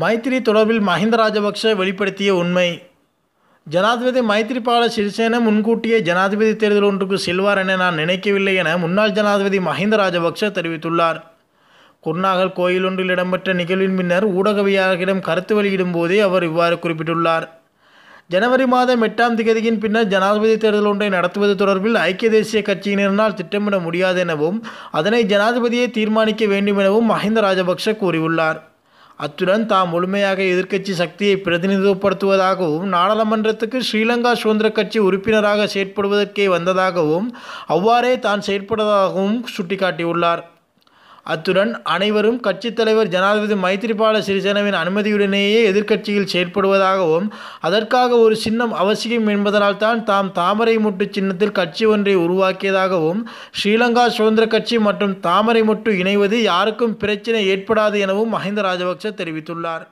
மைத்திரி தொடர்பில் மஹிந்த ராஜபக்ஷ வெளிப்படுத்திய உண்மை. ஜனாதிபதி மைத்திரிபால சிறிசேன முன்கூட்டியே ஜனாதிபதி தேர்தல் ஒன்றுக்கு செல்வார் என நான் நினைக்கவில்லை என முன்னாள் ஜனாதிபதி மஹிந்த ராஜபக்ஷ தெரிவித்துள்ளார். குருநாகல் கோயில் ஒன்றில் இடம்பெற்ற நிகழ்வின் பின்னர் ஊடகவியாளர்களிடம் கருத்து வெளியிடும் போதே அவர் இவ்வாறு குறிப்பிட்டுள்ளார். ஜனவரி மாதம் எட்டாம் திகதியின் பின்னர் ஜனாதிபதி தேர்தல் ஒன்றை நடத்துவது தொடர்பில் ஐக்கிய தேசிய கட்சியினரால் திட்டமிட முடியாது எனவும் அதனை ஜனாதிபதியை தீர்மானிக்க வேண்டும் எனவும் மஹிந்த ராஜபக்ஷ கூறியுள்ளார். அத்துடன் தாம் முழுமையாக எதிர்க்கட்சி சக்தியை பிரதிநிதித்துவப்படுத்துவதாகவும் நாடாளுமன்றத்துக்கு ஸ்ரீலங்கா சுதந்திர கட்சி உறுப்பினராக செயற்படுவதற்கே வந்ததாகவும் அவ்வாறே தான் செயற்படுவதாகவும் சுட்டிக்காட்டியுள்ளார். அத்துடன் அனைவரும் கட்சித் தலைவர் ஜனாதிபதி மைத்திரிபால சிறிசேனவின் அனுமதியுடனேயே எதிர்க்கட்சியில் செயற்படுவதாகவும் அதற்காக ஒரு சின்னம் அவசியம் என்பதனால் தான் தாம் தாமரை முட்டு சின்னத்தில் கட்சி ஒன்றை உருவாக்கியதாகவும் ஸ்ரீலங்கா சுதந்திர கட்சி மற்றும் தாமரை முட்டு இணைவது யாருக்கும் பிரச்சினை ஏற்படாது எனவும் மஹிந்த ராஜபக்ச தெரிவித்துள்ளார்.